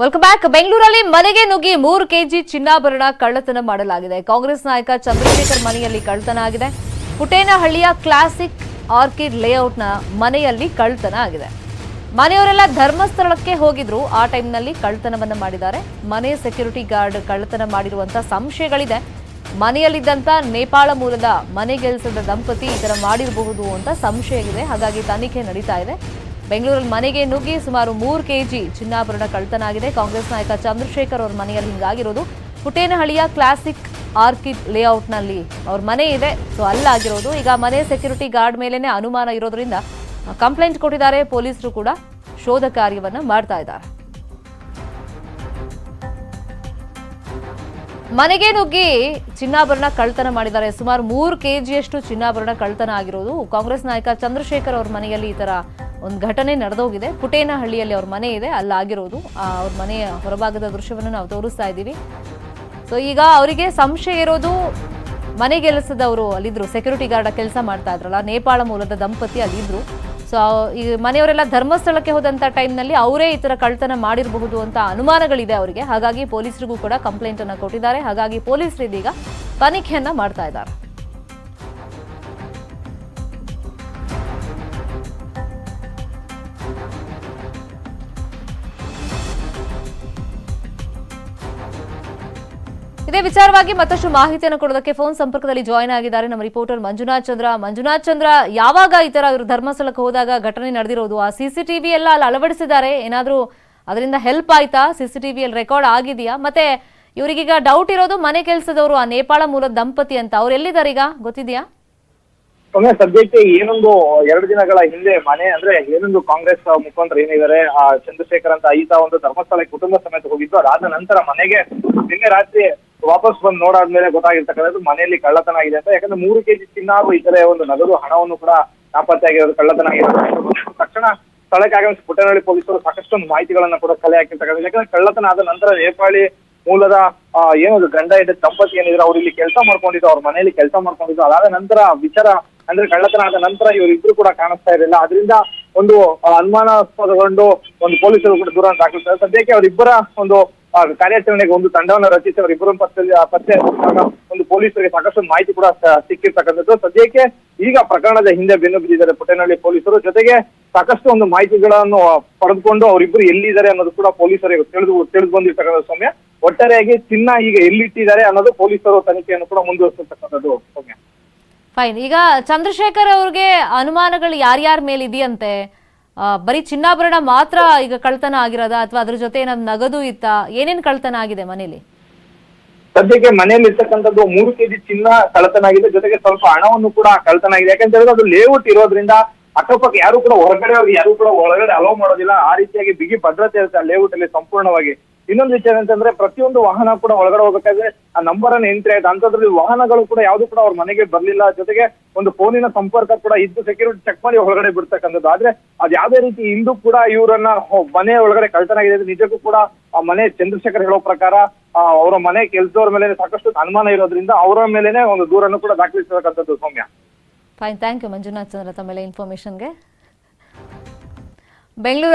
Welcome back ಬೆಂಗಳೂರಲ್ಲಿ ಮನೆಗೆ ನುಗ್ಗಿ ಮೂರು ಕೆಜಿ ಚಿನ್ನಾಭರಣ ಕಳ್ಳತನ ಮಾಡಲಾಗಿದೆ. ಕಾಂಗ್ರೆಸ್ ನಾಯಕ ಚಂದ್ರಶೇಖರ್ ಮನೆಯಲ್ಲಿ ಕಳ್ಳತನ ಆಗಿದೆ. ಪುಟೇನಹಳ್ಳಿಯ ಕ್ಲಾಸಿಕ್ ಆರ್ಕಿಡ್ ಲೇಔಟ್ನ ಮನೆಯಲ್ಲಿ ಕಳ್ಳತನ ಆಗಿದೆ. ಮನೆಯವರೆಲ್ಲ ಧರ್ಮಸ್ಥಳಕ್ಕೆ ಹೋಗಿದ್ರು. ಆ ಟೈಮ್ನಲ್ಲಿ ಕಳ್ಳತನವನ್ನು ಮಾಡಿದ್ದಾರೆ. ಮನೆ ಸೆಕ್ಯೂರಿಟಿ ಗಾರ್ಡ್ ಕಳ್ಳತನ ಮಾಡಿರುವಂತ ಸಂಶಯಗಳಿದೆ. ಮನೆಯಲ್ಲಿದ್ದಂಥ ನೇಪಾಳ ಮೂಲದ ಮನೆಗೆಲಸದ ದಂಪತಿ ಈ ಥರ ಮಾಡಿರಬಹುದು ಅಂತ ಸಂಶಯ ಇದೆ ಹಾಗಾಗಿ ತನಿಖೆ ನಡೀತಾ ಇದೆ. ಬೆಂಗಳೂರಲ್ಲಿ ಮನೆಗೆ ನುಗ್ಗಿ ಸುಮಾರು ಮೂರು ಕೆಜಿ ಚಿನ್ನಾಭರಣ ಕಳ್ಳತನ ಆಗಿದೆ ಕಾಂಗ್ರೆಸ್ ನಾಯಕ ಚಂದ್ರಶೇಖರ್ ಅವರ ಮನೆಯಲ್ಲಿ ಹಿಂಗಾಗಿರೋದು. ಪುಟೇನಹಳ್ಳಿಯ ಕ್ಲಾಸಿಕ್ ಆರ್ಕಿಡ್ ಲೇಔಟ್ನಲ್ಲಿ ಅವ್ರ ಮನೆ ಇದೆ. ಸೊ ಅಲ್ಲಾಗಿರೋದು. ಈಗ ಮನೆ ಸೆಕ್ಯೂರಿಟಿ ಗಾರ್ಡ್ ಮೇಲೇನೆ ಅನುಮಾನ ಇರೋದ್ರಿಂದ ಕಂಪ್ಲೇಂಟ್ ಕೊಟ್ಟಿದ್ದಾರೆ. ಪೊಲೀಸರು ಕೂಡ ಶೋಧ ಕಾರ್ಯವನ್ನ ಮಾಡ್ತಾ ಇದ್ದಾರೆ. ಮನೆಗೆ ನುಗ್ಗಿ ಚಿನ್ನಾಭರಣ ಕಳ್ತನ ಮಾಡಿದ್ದಾರೆ. ಸುಮಾರು ಮೂರು ಕೆಜಿಯಷ್ಟು ಚಿನ್ನಾಭರಣ ಕಳ್ತನ ಆಗಿರೋದು. ಕಾಂಗ್ರೆಸ್ ನಾಯಕ ಚಂದ್ರಶೇಖರ್ ಅವರ ಮನೆಯಲ್ಲಿ ಈ ತರ ಒಂದು ಘಟನೆ ನಡೆದೋಗಿದೆ. ಪುಟೇನಹಳ್ಳಿಯಲ್ಲಿ ಅವ್ರ ಮನೆ ಇದೆ, ಅಲ್ಲಾಗಿರೋದು. ಅವ್ರ ಮನೆಯ ಹೊರಭಾಗದ ದೃಶ್ಯವನ್ನು ನಾವು ತೋರಿಸ್ತಾ ಇದ್ದೀವಿ. ಸೊ ಈಗ ಅವರಿಗೆ ಸಂಶಯ ಇರೋದು ಮನೆಗೆಲಸದವರು ಅಲ್ಲಿದ್ರು. ಸೆಕ್ಯೂರಿಟಿ ಗಾರ್ಡ್ ಕೆಲಸ ಮಾಡ್ತಾ ಇದ್ರಲ್ಲ, ನೇಪಾಳ ಮೂಲದ ದಂಪತಿ ಅಲ್ಲಿದ್ದರು ಸೊ ಈ ಮನೆಯವರೆಲ್ಲ ಧರ್ಮಸ್ಥಳಕ್ಕೆ ಹೋದಂಥ ಟೈಮ್ನಲ್ಲಿ ಅವರೇ ಈ ತರ ಕಳ್ತನ ಮಾಡಿರಬಹುದು ಅಂತ ಅನುಮಾನಗಳಿದೆ ಅವರಿಗೆ. ಹಾಗಾಗಿ ಪೊಲೀಸರಿಗೂ ಕೂಡ ಕಂಪ್ಲೇಂಟ್ ಅನ್ನ ಕೊಟ್ಟಿದ್ದಾರೆ. ಹಾಗಾಗಿ ಪೊಲೀಸರು ಇದೀಗ ತನಿಖೆಯನ್ನ ಮಾಡ್ತಾ ಇದ್ದಾರೆ. ಇದೇ ವಿಚಾರವಾಗಿ ಮತ್ತಷ್ಟು ಮಾಹಿತಿಯನ್ನು ಕೊಡೋದಕ್ಕೆ ಫೋನ್ ಸಂಪರ್ಕದಲ್ಲಿ ಜಾಯಿನ್ ಆಗಿದ್ದಾರೆ ನಮ್ಮ ರಿಪೋರ್ಟರ್ ಮಂಜುನಾಥ್ ಚಂದ್ರ. ಮಂಜುನಾಥ್ ಚಂದ್ರ, ಯಾವಾಗ ಈ ತರ ಇವರು ಧರ್ಮಸ್ಥಳಕ್ಕೆ ಹೋದಾಗ ಘಟನೆ ನಡೆದಿರೋದು? ಆ ಸಿಸಿಟಿವಿ ಎಲ್ಲ ಅಲ್ಲಿ ಅಳವಡಿಸಿದ್ದಾರೆ. ಏನಾದ್ರೂ ಅದರಿಂದ ಹೆಲ್ಪ್ ಆಯ್ತಾ? ಸಿಸಿಟಿವಿಯಲ್ಲಿ ರೆಕಾರ್ಡ್ ಆಗಿದೆಯಾ? ಮತ್ತೆ ಇವರಿಗೀಗ ಡೌಟ್ ಇರೋದು ಮನೆ ಕೆಲಸದವರು, ಆ ನೇಪಾಳ ಮೂಲದ ದಂಪತಿ ಅಂತ. ಅವ್ರು ಎಲ್ಲಿದ್ದಾರೆ ಈಗ? ಗೊತ್ತಿದ್ಯಾ? ಒಮ್ಮೆ ಸದ್ಯಕ್ಕೆ ಏನೊಂದು ಎರಡು ದಿನಗಳ ಹಿಂದೆ ಮನೆ ಅಂದ್ರೆ ಏನೊಂದು ಕಾಂಗ್ರೆಸ್ ಮುಖಂಡರು ಏನಿದ್ದಾರೆ, ಆ ಚಂದ್ರಶೇಖರ್ ಅಂತ ಈತ ಒಂದು ಧರ್ಮಸ್ಥಳ ಕುಟುಂಬ ಸಮೇತ ಹೋಗಿದ್ದು. ಅದಾದ ನಂತರ ಮನೆಗೆ ನಿನ್ನೆ ರಾತ್ರಿ ವಾಪಸ್ ಬಂದು ನೋಡಾದ್ಮೇಲೆ ಗೊತ್ತಾಗಿರ್ತಕ್ಕಂಥದ್ದು ಮನೆಯಲ್ಲಿ ಕಳ್ಳತನ ಆಗಿದೆ ಅಂತ. ಯಾಕಂದ್ರೆ ಮೂರು ಕೆಜಿ ಚಿನ್ನ ಹಾಗೂ ಇತರೆ ಒಂದು ನಗದು ಹಣವನ್ನು ಕೂಡ ನಾಪತ್ತೆ ಆಗಿರೋದು ಕಳ್ಳತನ ಆಗಿರೋದು ತಕ್ಷಣ ಸ್ಥಳಕ್ಕೆ ಆಗಮಿಸಿ ಪುಟ್ಟನಹಳ್ಳಿ ಪೊಲೀಸರು ಸಾಕಷ್ಟು ಒಂದು ಮಾಹಿತಿಗಳನ್ನ ಕೂಡ ಕಲೆ ಹಾಕಿರ್ತಕ್ಕಂಥದ್ದು. ಯಾಕಂದ್ರೆ ಕಳ್ಳತನ ಆದ ನಂತರ ನೇಪಾಳಿ ಮೂಲದ ಏನೋ ಗಂಡ ಇದ್ದ ದಂಪತಿ ಏನಿದ್ರು ಅವ್ರು ಇಲ್ಲಿ ಕೆಲಸ ಮಾಡ್ಕೊಂಡಿದ್ರು ಅವ್ರ ಮನೆಯಲ್ಲಿ ಕೆಲಸ ಮಾಡ್ಕೊಂಡಿದ್ರು ಅದಾದ ನಂತರ ವಿಚಾರ ಅಂದ್ರೆ ಕಳ್ಳತನ ಆದ ನಂತರ ಇವರಿಬ್ರು ಕೂಡ ಕಾಣಿಸ್ತಾ ಇರಲಿಲ್ಲ. ಅದರಿಂದ ಒಂದು ಅನುಮಾನಾಸ್ಪದಗೊಂಡು ಒಂದು ಪೊಲೀಸರು ಕೂಡ ದೂರ ದಾಖಲಿಸ್ತಾರೆ ಸದ್ಯಕ್ಕೆ ಅವರಿಬ್ಬರ ಒಂದು ಕಾರ್ಯಾಚರಣೆಗೆ ಒಂದು ತಂಡವನ್ನು ರಚಿಸಿ ಅವರಿಬ್ಬರು ಪತ್ತೆ ಪತ್ತೆ ಒಂದು ಪೊಲೀಸರಿಗೆ ಸಾಕಷ್ಟು ಮಾಹಿತಿ ಕೂಡ ಸಿಕ್ಕಿರ್ತಕ್ಕಂಥದ್ದು. ಸದ್ಯಕ್ಕೆ ಈಗ ಪ್ರಕರಣದ ಹಿಂದೆ ಬೆನ್ನು ಬಿದ್ದಿದ್ದಾರೆ ಪುಟ್ಟನಹಳ್ಳಿ ಪೊಲೀಸರು. ಜೊತೆಗೆ ಸಾಕಷ್ಟು ಒಂದು ಮಾಹಿತಿಗಳನ್ನು ಪಡೆದುಕೊಂಡು ಅವರಿಬ್ಬರು ಎಲ್ಲಿದ್ದಾರೆ ಅನ್ನೋದು ಕೂಡ ಪೊಲೀಸರಿಗೆ ತಿಳಿದು ತಿಳಿದು ಬಂದಿರ್ತಕ್ಕಂಥ ಸೌಮ್ಯ. ಒಟ್ಟಾರೆಯಾಗಿ ಚಿನ್ನ ಈಗ ಎಲ್ಲಿಟ್ಟಿದ್ದಾರೆ ಅನ್ನೋದು ಪೊಲೀಸರು ತನಿಖೆಯನ್ನು ಕೂಡ ಮುಂದುವರಿಸಿರ್ತಕ್ಕಂಥದ್ದು ಸೌಮ್ಯ. ಫೈನ್ ಈಗ ಚಂದ್ರಶೇಖರ್ ಅವ್ರಿಗೆ ಅನುಮಾನಗಳು ಯಾರ್ಯಾರ ಮೇಲೆ ಇದೆಯಂತೆ ಆ, ಬರೀ ಚಿನ್ನಾಭರಣ ಮಾತ್ರ ಈಗ ಕಳ್ತನ ಆಗಿರೋದ? ಅಥವಾ ಅದ್ರ ಜೊತೆ ಏನಾದ್ರು ನಗದು ಇತ್ತ? ಏನೇನ್ ಕಳ್ತನ ಆಗಿದೆ ಮನೇಲಿ? ಸದ್ಯಕ್ಕೆ ಮನೆಯಲ್ಲಿ ಇರ್ತಕ್ಕಂಥದ್ದು ಮೂರು ಕೆಜಿ ಚಿನ್ನ ಕಳ್ಳತನ ಆಗಿದೆ. ಜೊತೆಗೆ ಸ್ವಲ್ಪ ಹಣವನ್ನು ಕೂಡ ಕಳ್ತನ ಆಗಿದೆ. ಯಾಕಂತ ಹೇಳಿದ್ರೆ ಅದು ಲೇಔಟ್ ಇರೋದ್ರಿಂದ ಅಕ್ಕಪಕ್ಕ ಯಾರು ಕೂಡ ಹೊರಗಡೆ ಅವ್ರಿಗೆ ಯಾರು ಕೂಡ ಒಳಗಡೆ ಅಲೋ ಮಾಡೋದಿಲ್ಲ. ಆ ರೀತಿಯಾಗಿ ಬಿಗಿ ಭದ್ರತೆ ಇರುತ್ತೆ ಲೇಔಟ್ ಅಲ್ಲಿ ಸಂಪೂರ್ಣವಾಗಿ. ಇನ್ನೊಂದು ವಿಚಾರ ಅಂತಂದ್ರೆ ಪ್ರತಿಯೊಂದು ವಾಹನ ಕೂಡ ಒಳಗಡೆ ಹೋಗ್ಬೇಕಾದ್ರೆ ಆ ನಂಬರ್ ಅನ್ನು ಎಂಟ್ರಿ ಆಯ್ತು. ಅಂತದ್ರಲ್ಲಿ ವಾಹನಗಳು ಕೂಡ ಯಾವ್ದು ಕೂಡ ಅವ್ರ ಮನೆಗೆ ಬರ್ಲಿಲ್ಲ. ಜೊತೆಗೆ ಒಂದು ಫೋನಿನ ಸಂಪರ್ಕ ಕೂಡ ಇದ್ದು ಸೆಕ್ಯೂರಿಟಿ ಚೆಕ್ ಮಾಡಿ ಹೊರಗಡೆ ಬಿಡ್ತಕ್ಕಂಥದ್ದು. ಆದ್ರೆ ಅದ್ ಯಾವ್ದೇ ರೀತಿ ಇಂದು ಕೂಡ ಇವರನ್ನ ಮನೆ ಒಳಗಡೆ ಕಳ್ತನ ಆಗಿದೆ ಅಂದ್ರೆ ನಿಜಕ್ಕೂ ಕೂಡ ಆ ಮನೆ ಚಂದ್ರಶೇಖರ್ ಹೇಳೋ ಪ್ರಕಾರ ಅವರ ಮನೆ ಕೆಲಸದವ್ರ ಮೇಲೆ ಸಾಕಷ್ಟು ಅನುಮಾನ ಇರೋದ್ರಿಂದ ಅವರ ಮೇಲೆನೆ ಒಂದು ದೂರನ್ನು ಕೂಡ ದಾಖಲಿಸತಕ್ಕಂಥದ್ದು Soumya. Fine thank you Manjunath Chandra ತಮ್ಮೆಲ್ಲ ಇನ್ಫಾರ್ಮೇಶನ್ಗೆ ಬೆಂಗಳೂರು